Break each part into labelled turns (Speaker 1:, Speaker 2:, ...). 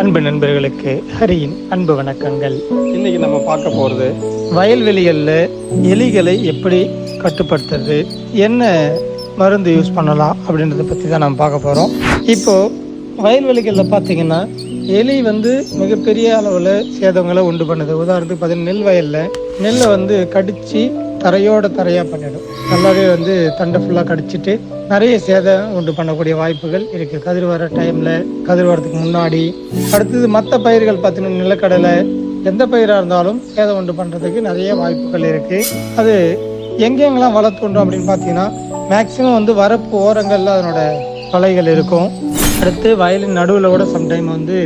Speaker 1: அன்பு நண்பர்களுக்கு ஹரியின் அன்பு வணக்கங்கள்.
Speaker 2: இன்னைக்கு நம்ம பார்க்க போகிறது
Speaker 1: வயல்வெளிகளில் எலிகளை எப்படி கட்டுப்படுத்துறது என்ன மருந்து யூஸ் பண்ணலாம் அப்படின்றத பற்றி தான் நம்ம பார்க்க போகிறோம் இப்போது வயல்வெளிகளில் பார்த்தீங்கன்னா எலி வந்து மிகப்பெரிய அளவில் சேதங்களை உண்டு பண்ணுது. உதாரணத்துக்கு பார்த்தீங்கன்னா நெல் வயலில் நெல்லை வந்து கடித்து தரையோட தரையாக பண்ணிடும். நல்லாவே வந்து தண்டை ஃபுல்லாக கடிச்சிட்டு நிறைய சேதம் உண்டு பண்ணக்கூடிய வாய்ப்புகள் இருக்குது கதிர் வர டைமில் கதிர் வரதுக்கு முன்னாடி. அடுத்தது மற்ற பயிர்கள் பார்த்தீங்கன்னா நிலக்கடலை எந்த பயிராக இருந்தாலும் சேதம் உண்டு பண்ணுறதுக்கு நிறைய வாய்ப்புகள் இருக்குது அது எங்கெங்கெல்லாம் வளர்த்துண்டோம் அப்படின்னு பார்த்தீங்கன்னா மேக்ஸிமம் வந்து வரப்பு ஓரங்களில் அதனோட வலைகள் இருக்கும். அடுத்து வயலின் நடுவில் கூட சம்டைம் வந்து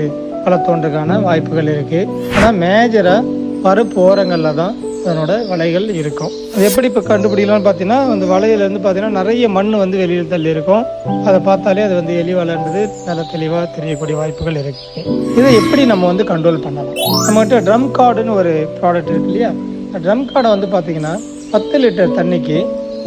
Speaker 1: வளர்த்தோன்றதுக்கான வாய்ப்புகள் இருக்குது ஆனால் மேஜராக வரப்பு ஓரங்களில் தான் அதனோட வலைகள் இருக்கும். அது எப்படி இப்போ கண்டுபிடிக்கலாம்னு பார்த்தீங்கன்னா அந்த வலையில இருந்து பார்த்தீங்கன்னா நிறைய மண் வந்து வெளியில் தள்ளி இருக்கும். அதை பார்த்தாலே அது வந்து எலி வலைன்றது நல்ல தெளிவாக தெரியக்கூடிய வாய்ப்புகள் இருக்கு. இதை எப்படி நம்ம வந்து கண்ட்ரோல் பண்ணலாம்? நம்மகிட்ட ட்ரம் கார்டுன்னு ஒரு ப்ராடக்ட் இருக்கு இல்லையா? அந்த ட்ரம் கார்டை வந்து பார்த்தீங்கன்னா பத்து லிட்டர் தண்ணிக்கு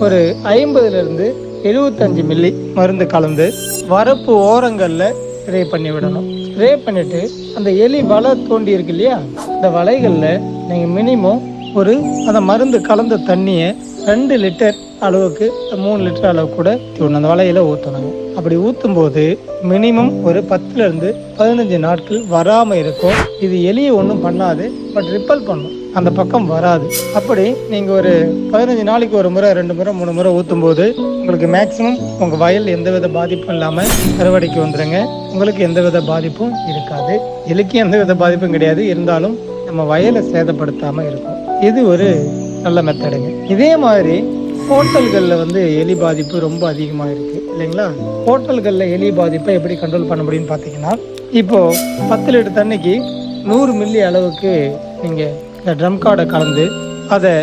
Speaker 1: ஒரு ஐம்பதுலேருந்து எழுபத்தஞ்சு மில்லி மருந்து கலந்து வரப்பு ஓரங்களில் ஸ்ப்ரே பண்ணி விடணும். ஸ்ப்ரே பண்ணிவிட்டு அந்த எலி வலை தோண்டி இருக்கு இல்லையா? இந்த வலைகளில் நீங்கள் மினிமம் ஒரு அந்த மருந்து கலந்த தண்ணியை ரெண்டு லிட்டர் அளவுக்கு மூணு லிட்டர் அளவு கூட ஊற்றணும் அந்த வலையில ஊற்றணும் அப்படி ஊற்றும் போது மினிமம் ஒரு பத்துல இருந்து பதினஞ்சு நாட்கள் வராம இருக்கும். இது எலியை ஒன்றும் பண்ணாது பட் ரிப்பல் பண்ணும். அந்த பக்கம் வராது. அப்படி நீங்க ஒரு பதினஞ்சு நாளைக்கு ஒரு முறை ரெண்டு முறை மூணு முறை ஊற்றும் போது உங்களுக்கு மேக்சிமம் உங்க வயல் எந்தவித பாதிப்பும் இல்லாம அறுவடைக்கு வந்துருங்க. உங்களுக்கு எந்தவித பாதிப்பும் இருக்காது. எலிக்கு எந்தவித பாதிப்பும் கிடையாது. இருந்தாலும் நம்ம வயலை சேதப்படுத்தாம இருக்கும். இது ஒரு நல்ல மெத்தடுங்க இதே மாதிரி ஹோட்டல்களில் வந்து எலி பாதிப்பு ரொம்ப அதிகமாக இருக்குது இல்லைங்களா? ஹோட்டல்களில் எலி பாதிப்பை எப்படி கண்ட்ரோல் பண்ண முடியும்னு பார்த்தீங்கன்னா இப்போது பத்து லிட்டர் தண்ணிக்கு நூறு மில்லி அளவுக்கு நீங்கள் இந்த ட்ரம் கார்டை கலந்து அதை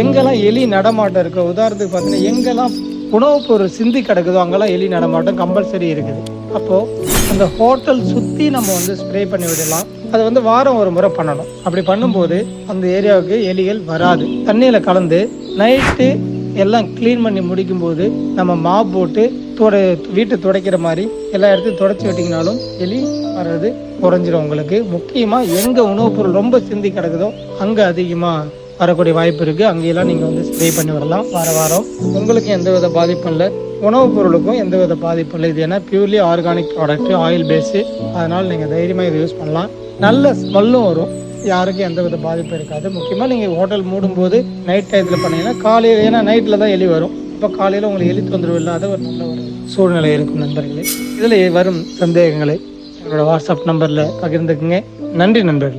Speaker 1: எங்கெல்லாம் எலி நடமாட்டம் இருக்கோ உதாரணத்துக்கு பார்த்தீங்கன்னா எங்கெல்லாம் உணவுப் பொருள் சிந்தி கிடக்குதோ அங்கெல்லாம் எலி நடமாட்டம் கம்பல்சரி இருக்குது. அப்போது அந்த ஹோட்டல் சுற்றி நம்ம வந்து ஸ்ப்ரே பண்ணி விடலாம். அதை வந்து வாரம் ஒரு முறை பண்ணணும். அப்படி பண்ணும்போது அந்த ஏரியாவுக்கு எலிகள் வராது. தண்ணியில் கலந்து நைட்டு எல்லாம் க்ளீன் பண்ணி முடிக்கும்போது நம்ம மாப் போட்டு துட வீட்டை துடைக்கிற மாதிரி எல்லா இடத்தையும் துடைச்சி விட்டிங்கனாலும் எலி வர்றது குறைஞ்சிரும் உங்களுக்கு. முக்கியமாக எங்கே உணவுப் பொருள் ரொம்ப சிந்தி கிடக்குதோ அங்கே அதிகமாக வரக்கூடிய வாய்ப்பு இருக்குது அங்கெல்லாம் நீங்கள் வந்து ஸ்ப்ரே பண்ணி வரலாம். வார வாரம் உங்களுக்கு எந்தவித பாதிப்பும் இல்லை. உணவுப் பொருளுக்கும் எந்த வித பாதிப்பும் இல்லை. இது ஏன்னா purely organic product oil base அதனால் நீங்கள் தைரியமாக இதை யூஸ் பண்ணலாம். நல்ல ஸ்மெல்லும் வரும். யாருக்கும் எந்த வித பாதிப்பும் இருக்காது. முக்கியமாக நீங்கள் ஹோட்டல் மூடும்போது நைட் டயத்தில் பண்ணீங்கன்னா காலையில் ஏன்னா நைட்டில் தான் எலி வரும். இப்போ காலையில் உங்களுக்கு எலி தொந்தரவு இல்லாத ஒரு நல்ல ஒரு சூழ்நிலை இருக்கும் நண்பர்களே. இதில் வரும் சந்தேகங்களை என்னோடய வாட்ஸ்அப் நம்பரில் பகிர்ந்துக்குங்க. நன்றி நண்பர்களே.